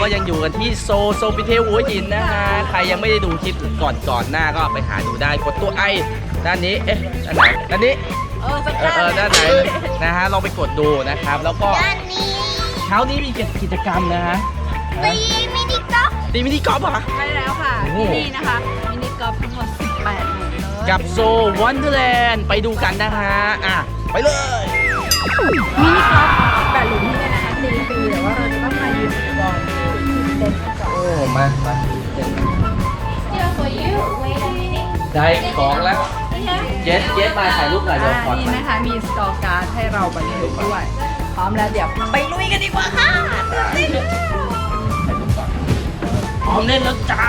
ก็ยังอยู่กันที่โซโซฟิเทลหัวหินนะฮะใครยังไม่ได้ดูคลิปก่อนก่อนหน้าก็ไปหาดูได้กดตัวไอด้านนี้เอ๊ะด้านไหนด้านนี้เออสักเออเออด้านไหนนะฮะลองไปกดดูนะครับ แล้วก็ด้านนี้เช้านี้มีกิจกรรมนะฮะตีมินิกอล์ฟตีมินิกอล์ฟเหรอใช่แล้วค่ะโอ้โหที่นี่นะคะมินิกอล์ฟทั้งหมด 18หลุมเลยกับโซวันเดอร์แลนด์ไปดูกันนะฮะอะไปเลยมินิกอล์ฟ18หลุมที่นี่นะคะตีฟรีแต่ว่าเราจะต้องมายืนก่อนที่เต็นท์ก่อน โอ้ มามาได้ของแล้วเจสเจสมาถ่ายรูปหน่อยเดี๋ยวขออ่านี่นะคะ มีสกอร์การ์ดให้เราบันทึกด้วย พร้อมแล้วเดี๋ยวไปลุยกันดีกว่าค่ะถ่ายรูปก่อนพร้อมเล่นแล้วจ้า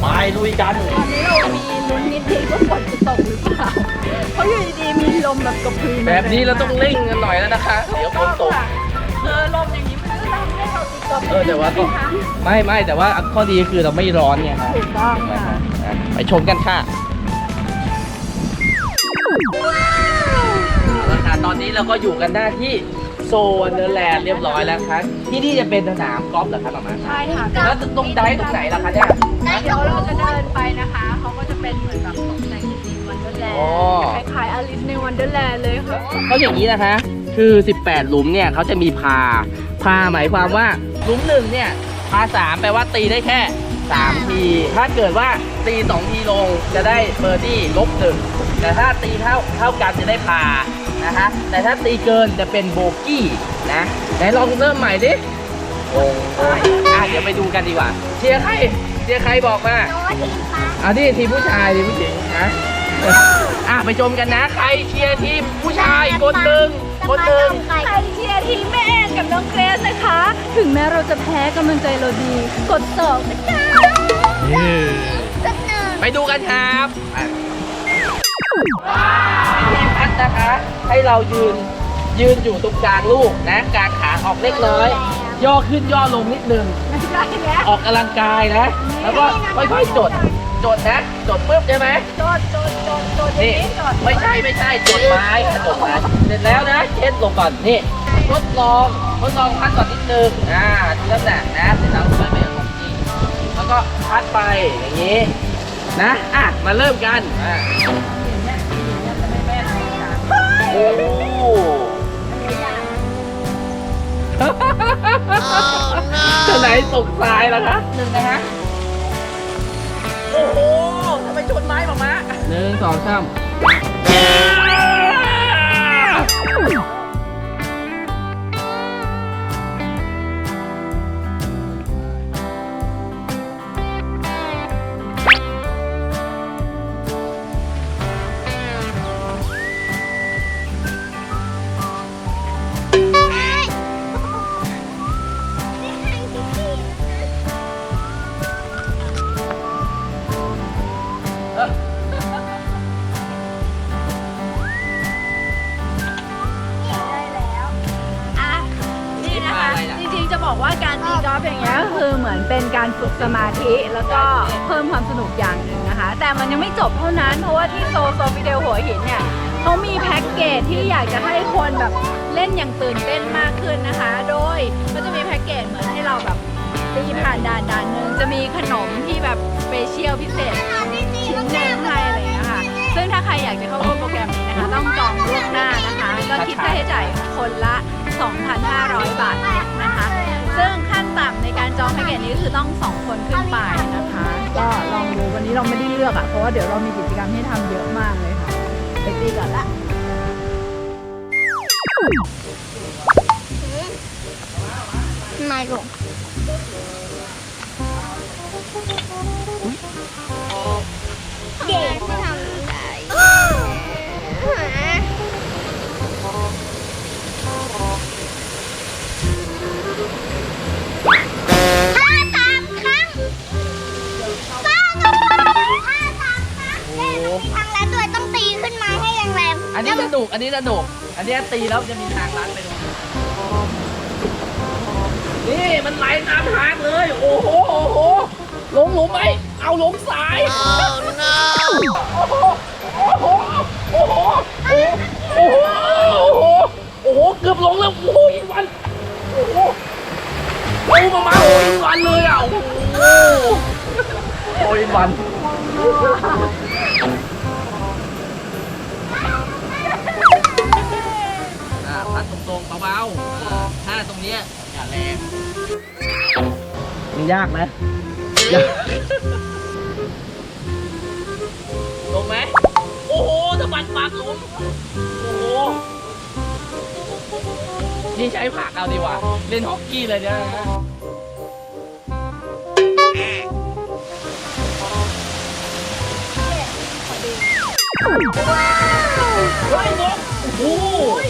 ไปลุยกันตอนนี้เรามีลุ้นนิดนึงว่าฝนจะตกหรือเปล่า เพราะอยู่ดีๆมีลมแบบกระพือมาแบบนี้เราต้องเร่งกันหน่อยแล้วนะคะ เดี๋ยวฝนตก อล์ฟเออแต่ว่าก็ใช่ไหมคะไม่ไม่แต่ว่าข้อดีคือเราไม่ร้อนไงฮะถูกต้องค่ะ อะไปชมกันค่ะเอาละค่ะตอนนี้เราก็อยู่กันหน้าที่โซนเนอร์แลนด์เรียบร้อยแล้วครับที่นี่จะเป็นสนามกอล์ฟเหรอครับประมาณใช่ค่ะแล้วตรงไดตรงไหนล่ะคะเนี่ย เดี๋ยวเราจะเดินไปนะคะเขาก็จะเป็นเหมือนแบบตกแต่งจริงวันเดอร์แลนอ๋อด์คล้ายๆอลิสในวันเดอร์แลนด์เลยค่ะ เขาอย่างนี้นะคะ คือ 18 หลุมเนี่ยเขาจะมีพา พาหมายความว่า หลุมหนึ่งเนี่ยพาสามแปลว่าตีได้แค่3ที ถ้าเกิดว่าตี2ทีลงจะได้เบอร์ดี้ลบหนึ่งแต่ถ้าตีเท่าเท่ากันจะได้พานะฮะแต่ถ้าตีเกินจะเป็นโบกี้นะไหนลองเริ่มใหม่ดิโอ้ยอะเดี๋ยวไปดูกันดีกว่าเชียร์ใครเชียร์ใครบอกมาโน้ตทีฟ้าเอาที่ทีมผู้ชายทีมผู้หญิงนะอะไปชมกันนะ ใครเชียร์ทีมผู้ชายกดหนึ่งกดหนึ่งใครใครเชียร์ทีมแม่แอนกับน้องเกรซนะคะ ถึงแม้เราจะแพ้กำลังใจเราดี กดสองนะจ๊ะสักหนึ่งไปดูกันครับอะทีมพัดนะคะ ให้เรายืนยืนอยู่ตรงกลางลูกนะกลางขาออกเล็กน้อย ย่อขึ้นย่อลงนิดนึงไม่ได้แล้วออกกำลังกายนะ แล้วก็ค่อยๆจด จดนะ จดปุ๊บใช่ไหมโดดโดดโดดโดดอย่างนี่นี้โดดไม่ใช่ไม่ใช่จดไม้ค่ะจดไม้เสร็จแล้วนะเช็ดลงก่อนนี่ ทดลองทดลองพัดก่อนนิดนึงอ่าดูน้ำหนักนะเสร็จแล้วค่อยไปของจริงแล้วก็พัดไปอย่างนี้ นะอะมาเริ่มกันอะโอ้โหไหนตกทรายแล้วคะหนึ่งนะฮะโอ้โหทำไมชนไม้ออกมาหนึ่งสองสาม เป็นการฝึกสมาธิแล้วก็เพิ่มความสนุกอย่างหนึ่งนะคะ แต่มันยังไม่จบเท่านั้น เพราะว่าที่โซโซฟิเดลหัวหินเนี่ยเขามีแพ็กเกจที่อยากจะให้คนแบบเล่นอย่างตื่นเต้นมากขึ้นนะคะ โดยก็จะมีแพ็กเกจเหมือนให้เราแบบตีผ่านด่านด่านหนึ่งจะมีขนมที่แบบสเปเชียลพิเศษชิ้นหนึ่งให้อะไรอย่างเงี้ยค่ะ ซึ่งถ้าใครอยากจะเข้าร่วมโปรแกรมนี้นะคะ ต้องจองล่วงหน้านะคะ ก็คิดค่าใช้จ่ายคนละ 2,500 บาทนะคะ นี้คือต้อง2คนขึ้นไปนะคะ ก็ลองดูวันนี้เราไม่ได้เลือกอะเพราะว่าเดี๋ยวเรามีกิจกรรมให้ทำเยอะมากเลยค่ะไปตีก่อนละไม่ลงเก อันนี้สนุก อันนี้ตีแล้วจะมีทางลัดไปตรงนี้นี่มันไหลตามทางเลย โอ้โห โอ้โหหลงหลงไหม เอาหลงสายโอ้โห โอ้โห โอ้โห โอ้โห โอ้โห โอ้โห เกือบหลงแล้ว โอ้โหอีวัน โอ้โหมามาโอ้ยวันเลยอะ โอ้โหโอ้ยวัน ตรงๆเบาๆถ้าตรงเนี้ยอย่าแรงมันยากไหมยากลงไหมโอ้โหสะบัดปากหลุมโอ้โหนี่ใช้ผักเอาดีกว่าเล่นฮอกกี้เลยเนี่ยนะฮะเฮ้ยลงโอ้โห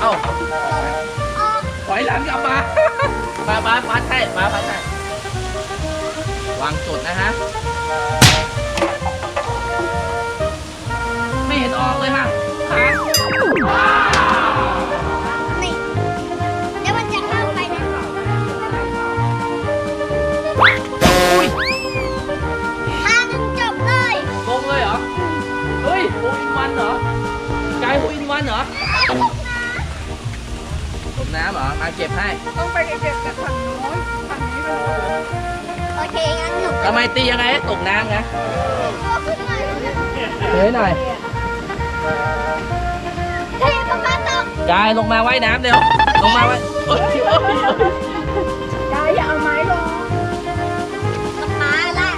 เอ้าถอยหลังกลับมามามาพัดให้มาพัดให้วางจุดนะฮะ ไม่เห็นออกเลยค่ะขา เหรอมาเก็บให้ต้องไปเก็บกับทางโน้นทางนี้เลยโอเคงั้นหนูทำไมตียังไงให้ตกน้ำนะก็ขึ้นมาแล้วนะเฮ้ยหน่อยเฮ้ยป๊าป๊าตกกายลงมาว่ายน้ำเร็วลงมาว่ายเอ้ยเอ้ยเอ้ยยายอย่าเอาไม้ลงป๊าละ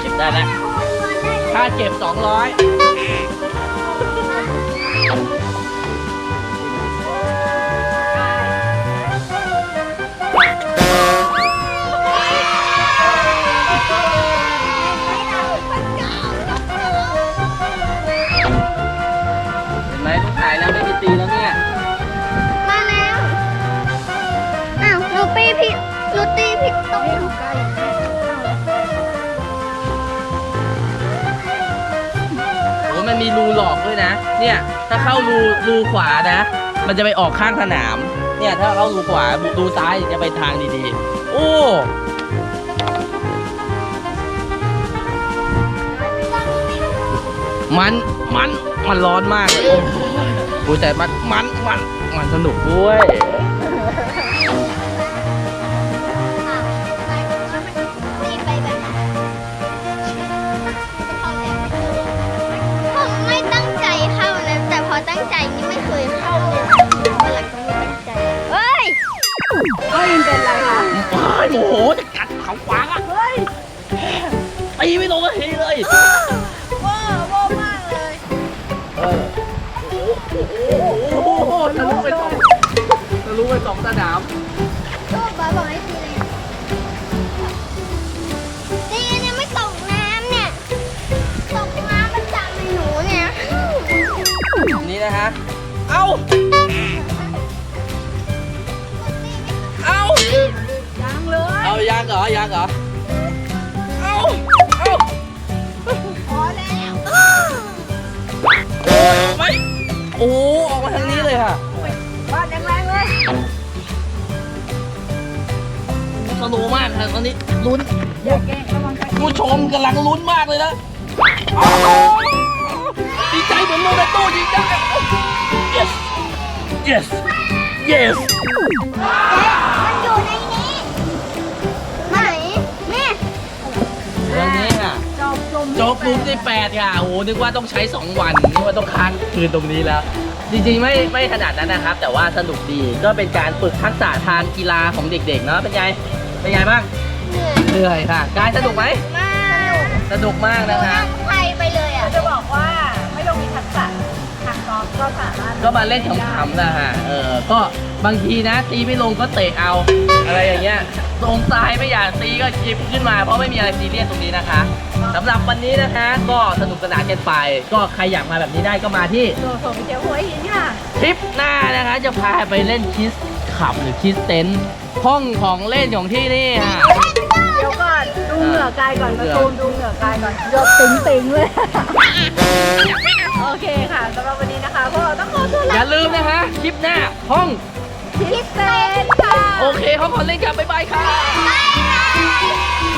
เก็บได้แล้วโอ้ยได้เลยค่าเก็บ200เห็ หนูตีผิดตรงโอ้มันมีรูหลอกด้วยนะ เนี่ย ถ้าเข้ารูรูขวานะ มันจะไปออกข้างสนาม เนี่ย ถ้าเข้ารูขวารูซ้ายจะไปทางดีๆ โอ้มัน มัน มันร้อนมากเลยโอ้โหโอ้ยแต่มัน มัน มัน มันสนุกด้วย ตั้งใจนี่ไม่เคยเข้าเลยวันหลังต้องไม่ตั้งใจเฮ้ยก็ยินเป็นไรคะว้ายโมโหจะกัดเขาขวางอะเฮ้ยตีไม่ลงก็ทีเลยว้าวว้าวมากเลยเออโอ้โหทะลุไปสองทะลุไปสองสนาม ยเอายังเหรอ ยังเหรอ เอ้า เอ้า พอแล้วโอ้ยไม่ โอ้ ออกมาทางนี้เลยค่ะบ้านแรงๆเลยสนุกมากค่ะตอนนี้ลุ้น อย่าแกล้งระวังกันผู้ชมกำลังลุ้นมากเลยนะอ้าวดีใจเหมือนโรนัลโต้ยิงได้ yes yes yes มั เรื่องนี้ค่ะจบจมโจ๊กลุมที่แปดค่ะโอ้โหนึกว่าต้องใช้ 2 วันนึกว่าต้องค้างคืนตรงนี้แล้ว จริงๆไม่ไม่ขนาดนั้นนะครับ แต่ว่าสนุกดีก็เป็นการฝึกทักษะทางกีฬาของเด็กๆเนาะเป็นไงเป็นไงบ้างเหนื่อยเหนื่อยค่ะกายสนุกไหมมากสนุกมากนะคะนั่งไทยไปเลยอะ จะบอกว่าไม่ต้องมีทักษะทาง กอล์ฟก็สามารถก็มาเล่นขำๆนะฮะ เออ ก็บางทีนะตีไม่ลงก็เตะเอา อะไรอย่างเงี้ย ตรงซ้ายไม่อยากตีก็หยิบขึ้นมา เพราะไม่มีอะไรซีเรียสตรงนี้นะคะสำหรับวันนี้นะคะ ก็สนุกสนานกันไป ก็ใครอยากมาแบบนี้ได้ก็มาที่โดดส่งไปเที่ยวหัวหินค่ะ ทริปหน้านะคะจะพาไปเล่นคิสขับหรือคิสเต็นท์ห้องของเล่นของที่นี่ค่ะ เดี๋ยวยวก่อน ดูเหงื่อกายก่อนเหงื่มาอตูมดูเหงื่อกายก่อนหยดติ๋งติ๋งๆเลย โอเคค่ะสำหรับวันนี้นะคะพวกเราต้องขอตัวอลาย่าลืมนะฮะคลิปหน้าห้อง พิเศษค่ะ โอเคห้องขอเล่นกันบ๊ายบายค่ะ บ๊ายบาย